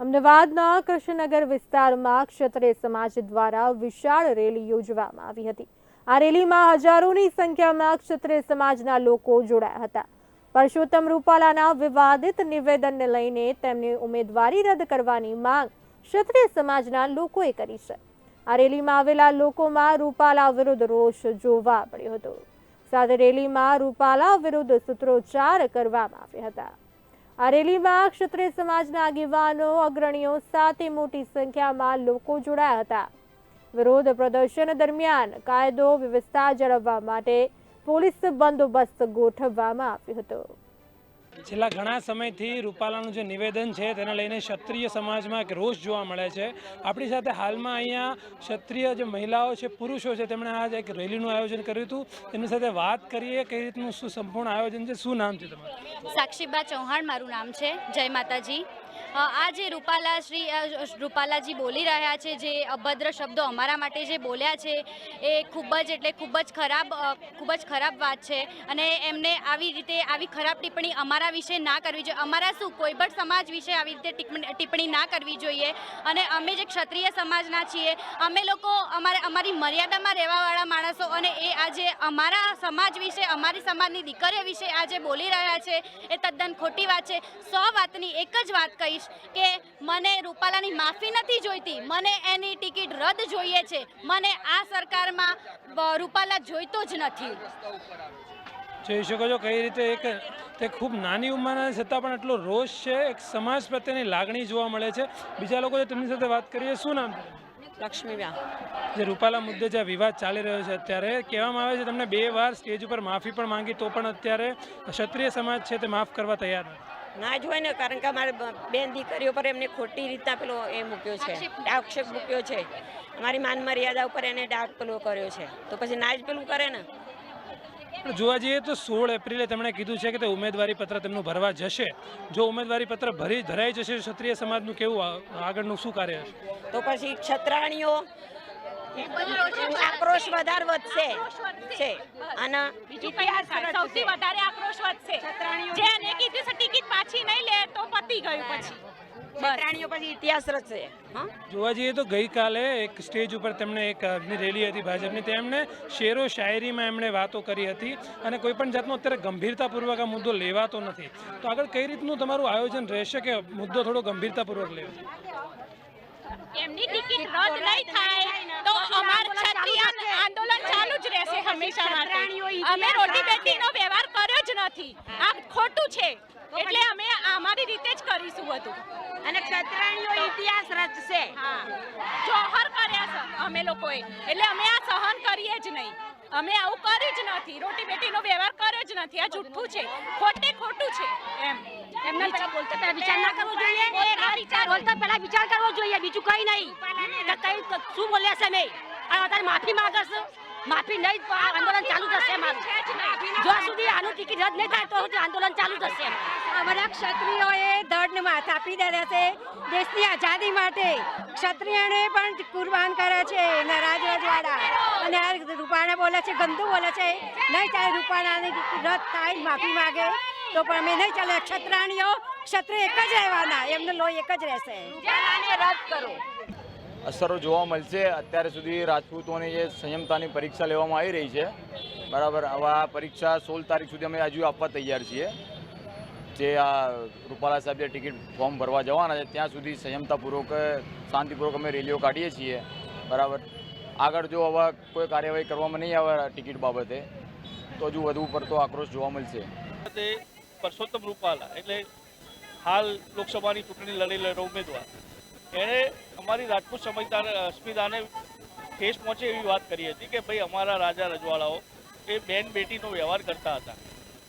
અમદાવાદના કૃષ્ણનગર વિસ્તારમાં ક્ષત્રિય સમાજ દ્વારા વિશાળ રેલી યોજવામાં આવી હતી. આ રેલીમાં હજારોની સંખ્યામાં ક્ષત્રિય સમાજના લોકો જોડાયા હતા. પરસોત્તમ રૂપાલાના વિવાદિત નિવેદનને લઈને તેમની ઉમેદવારી રદ કરવાની માંગ ક્ષત્રિય સમાજના લોકોએ કરી છે. આ રેલીમાં આવેલા લોકોમાં રૂપાલા વિરુદ્ધ રોષ જોવા મળ્યો હતો. સાથે રેલીમાં રૂપાલા વિરુદ્ધ સૂત્રોચ્ચાર કરવામાં આવ્યા હતા. આ રેલીમાં ક્ષત્રિય સમાજના આગેવાનો, અગ્રણીઓ સાથે મોટી સંખ્યામાં લોકો જોડાયા હતા. વિરોધ પ્રદર્શન દરમિયાન કાયદો વ્યવસ્થા જાળવવા માટે પોલીસ બંદોબસ્ત ગોઠવવામાં આવ્યો હતો. છેલ્લા ઘણા સમયથી રૂપાલાનું જે નિવેદન છે તેને લઈને ક્ષત્રિય સમાજમાં એક રોષ જોવા મળે છે. આપણી સાથે હાલમાં અહીંયા ક્ષત્રિય જે મહિલાઓ છે, પુરુષો છે, તેમણે આજ એક રેલીનું આયોજન કર્યું હતું. તેમની સાથે વાત કરીએ કઈ રીતનું શું સંપૂર્ણ આયોજન છે, શું નામ છે તમારું? સાક્ષીબા ચૌહાણ મારું નામ છે. જય માતાજી. આ જે રૂપાલા શ્રી રૂપાલાજી બોલી રહ્યા છે, જે અભદ્ર શબ્દો અમારા માટે જે બોલ્યા છે, એ ખૂબ જ એટલે ખૂબ જ ખરાબ ખૂબ જ ખરાબ વાત છે. અને એમને આવી રીતે આવી ખરાબ ટિપ્પણી અમારા વિશે ના કરવી જોઈએ. અમારા શું કોઈ પણ સમાજ વિશે આવી રીતે ટિપ્પણી ના કરવી જોઈએ? અને અમે જે ક્ષત્રિય સમાજના છીએ, અમે લોકો અમારે, અમારી મર્યાદામાં રહેવાવાળા માણસો અને એ આજે અમારા સમાજ વિશે, અમારી સમાજની દીકરીઓ વિશે આજે બોલી રહ્યા છે. એ તદ્દન ખોટી વાત છે. સો વાતની એક જ વાત કહીશ. કે મને રૂપાલાની માફી નથી જોઈતી. મને એની ટિકિટ રદ જોઈએ છે. મને આ સરકારમાં રૂપાલા જોઈતો જ નથી. જોઈ શકો છો કઈ રીતે એક તે ખૂબ નાની ઉંમરના છતાં પણ એટલો રોષ છે એક સમાજ પ્રત્યેની લાગણી જોવા મળે છે. બીજા લોકો તેમની સાથે વાત કરીએ શું નામ લક્ષ્મીબા જે રૂપાલા મુદ્દે જે વિવાદ ચાલી રહ્યો છે અત્યારે કહેવામાં આવે છે તમને બે વાર સ્ટેજ ઉપર માફી પણ માંગી તો પણ અત્યારે ક્ષત્રિય સમાજ છે તે માફ કરવા તૈયાર નથી. ના જ હોય ને કારણ કે અમારે બેન દીકરીઓ પર એમને ખોટી રીતના પેલો એ મૂક્યો છે. આક્ષેપ મૂક્યો છે. અમારી માન મર્યાદા ઉપર એને ડાક પેલો કર્યો છે. તો પછી ના જ પેલું કરે ને. પણ જોવા જઈએ તો સોળ એપ્રિલે તેમણે કીધું છે કે તે ઉમેદવારી પત્ર તેમનું ભરવા જશે. જો ઉમેદવારી પત્ર ભરી ધરાઈ જશે ક્ષત્રિય સમાજનું કેવું આગળનું શું કાર્ય હશે? તો પછી ક્ષત્રાણીઓ આક્રોશ વધારે વધશે. છે. અને સૌથી વધારે આક્રોશ વધશે. જે એને કીધું છે ટિકિટ પાછી નહીં લે તો પતી ગયું પછી. ક્ષત્રાણીઓ પછી ઇતિહાસ રચશે. જોવા જઈએ તો ગઈકાલે એક સ્ટેજ ઉપર તેમણે એક રેલી હતી ભાજપની. તેમણે શેરો શાયરીમાં એમણે વાતો કરી હતી અને કોઈ પણ જાતનો અત્યારે ગંભીરતાપૂર્વક આ મુદ્દો લેવાતો નથી. તો આગળ કઈ રીતનું તમારું આયોજન રહેશે કે મુદ્દો થોડો ગંભીરતાપૂર્વક લેવો એમની ટિકિટ રદ નહીં થાય તો અમાર ક્ષત્રિય આંદોલન ચાલુ જ રહેશે હંમેશા માટે. અમે રોટી બેટીનો વ્યવહાર કર્યો જ નથી. આ ખોટું છે. એટલે અમે અમારી રીતે જ કરીશું બધું. અને ક્ષત્રાણીઓ ઇતિહાસ રચશે. જોહર કર્યા છે અમે લોકોએ. એટલે અમે આ સહન કરીએ જ નહીં. અમે આવું કર્યું જ નથી. રોટી બેટીનો વ્યવહાર કર્યો જ નથી. આ જુઠ્ઠું છે. ખોટે ખોટું છે એમ. એમને બોલતા વિચાર ના કરવો જોઈએ. બોલતા પહેલા વિચાર કરવો જોઈએ. બીજું કઈ નહીં. કઈ શું બોલ્યા છે મેં? અત્યારે માફી માંગે માફી નહીં આંદોલન ચાલુ થશે મારું. જો સુધી આનું ટિકિટ રદ નહીં થાય તો સુધી આંદોલન ચાલુ થશે અમારા ક્ષત્રિયોએ દળને માથ આપી દીધા છે દેશની આઝાદી માટે. ક્ષત્રિયને પણ કુરબાન કરે છે એના રાજવાડા અને આ રૂપાણા બોલે છે ગંદુ બોલે છે. નહીં ચાલે રૂપાણાની રદ થાય માફી માગે. તો પણ અમે નહીં ચાલે. ક્ષત્રાણીઓ ક્ષત્રિય એક જ રહેવાના. એમનો લોહી એક જ રહેશે. રદ કરો. અસરો જોવા મળશે. અત્યાર સુધી રાજપૂતોની જે સંયમતાની પરીક્ષા લેવામાં આવી રહી છે બરાબર હવે આ પરીક્ષા સોળ તારીખ સુધી અમે હજુ આપવા તૈયાર છીએ. જે આ રૂપાલા સાહેબ જે ટિકિટ ફોર્મ ભરવા જવાના છે ત્યાં સુધી સંયમતાપૂર્વક શાંતિપૂર્વક અમે રેલીઓ કાઢીએ છીએ. બરાબર. આગળ જો હવે કોઈ કાર્યવાહી કરવામાં નહીં આવે ટિકિટ બાબતે તો હજુ વધુ પડતો આક્રોશ જોવા મળશે. પરસોત્તમ રૂપાલા એટલે હાલ લોકસભાની ચૂંટણી લડી લડેલા ઉમેદવાર. એણે અમારી રાજપૂત સમજદાર અસ્મિતાને ઠેસ પહોંચે એવી વાત કરી હતી કે ભાઈ અમારા રાજા રજવાડાઓ એ બેન બેટીનો વ્યવહાર કરતા હતા.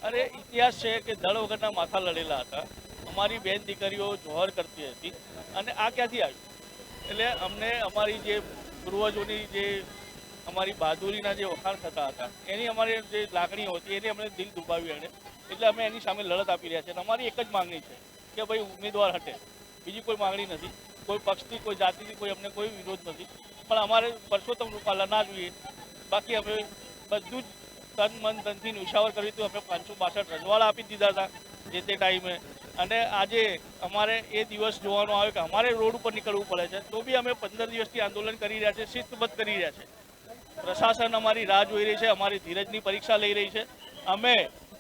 અરે ઇતિહાસ છે કે દળ વગરના માથા લડેલા હતા. અમારી બેન દીકરીઓ જોહર કરતી હતી અને આ ક્યાંથી આવ્યું એટલે અમને અમારી જે પૂર્વજોની જે અમારી બહાદુરીના જે વખાણ થતા હતા, એની અમારી જે લાગણી હતી, એને અમને દિલ દુભાવ્યું એણે એટલે અમે એની સામે લડત આપી રહ્યા છીએ અમારી એક જ માંગણી છે કે ભાઈ ઉમેદવાર હટે. બીજી કોઈ માંગણી નથી. કોઈ પક્ષથી, કોઈ જાતિથી, કોઈ અમને કોઈ વિરોધ નથી. પણ અમારે પરસોત્તમ રૂપાલા જોઈએ બાકી અમે બધું જ તન, મન તનથી નુશાવર કર્યું હતું. અમે પાંચસો બાસઠ રજવાડા આપી દીધા હતા જે તે ટાઈમે. અને આજે અમારે એ દિવસ જોવાનો આવ્યો કે અમારે રોડ ઉપર નીકળવું પડે છે. તો બી અમે પંદર દિવસથી આંદોલન કરી રહ્યા છે શિસ્તબદ્ધ કરી રહ્યા છે. પ્રશાસન અમારી રાહ જોઈ રહી છે, અમારી ધીરજની પરીક્ષા લઈ રહી છે. અમે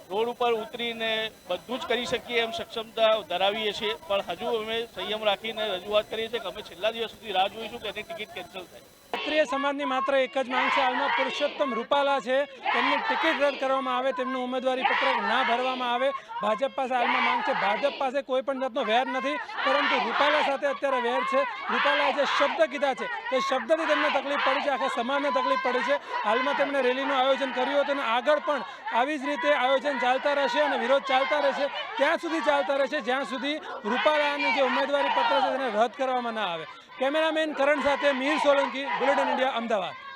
રોડ ઉપર ઉતરીને બધું જ કરી શકીએ એમ સક્ષમતા ધરાવીએ છીએ. પણ હજુ અમે સંયમ રાખીને રજૂઆત કરીએ છીએ કે અમે છેલ્લા દિવસ સુધી રાહ જોઈશું કે એની ટિકિટ કેન્સલ થાય. ક્ષત્રિય સમાજની માત્ર એક જ માંગ છે. હાલમાં પુરુષોત્તમ રૂપાલા છે. તેમની ટિકિટ રદ કરવામાં આવે, તેમનું ઉમેદવારી પત્રક ના ભરવામાં આવે. ભાજપ પાસે હાલમાં માંગ છે. ભાજપ પાસે કોઈ પણ જાતનો વેર નથી, પરંતુ રૂપાલા સાથે અત્યારે વેર છે. રૂપાલાએ જે શબ્દ કીધા છે, તે શબ્દથી તેમને તકલીફ પડી છે. આખા સમાજને તકલીફ પડી છે. હાલમાં તેમણે રેલીનું આયોજન કર્યું હતું અને આગળ પણ આવી જ રીતે આયોજન ચાલતા રહેશે અને વિરોધ ચાલતા રહેશે. ત્યાં સુધી ચાલતા રહેશે, જ્યાં સુધી રૂપાલાની જે ઉમેદવારી પત્ર છે તેને રદ કરવામાં ના આવે. કેમેરામેન કરણ સાથે મીર સોલંકી બુલેટિન ઇન્ડિયા અમદાવાદ.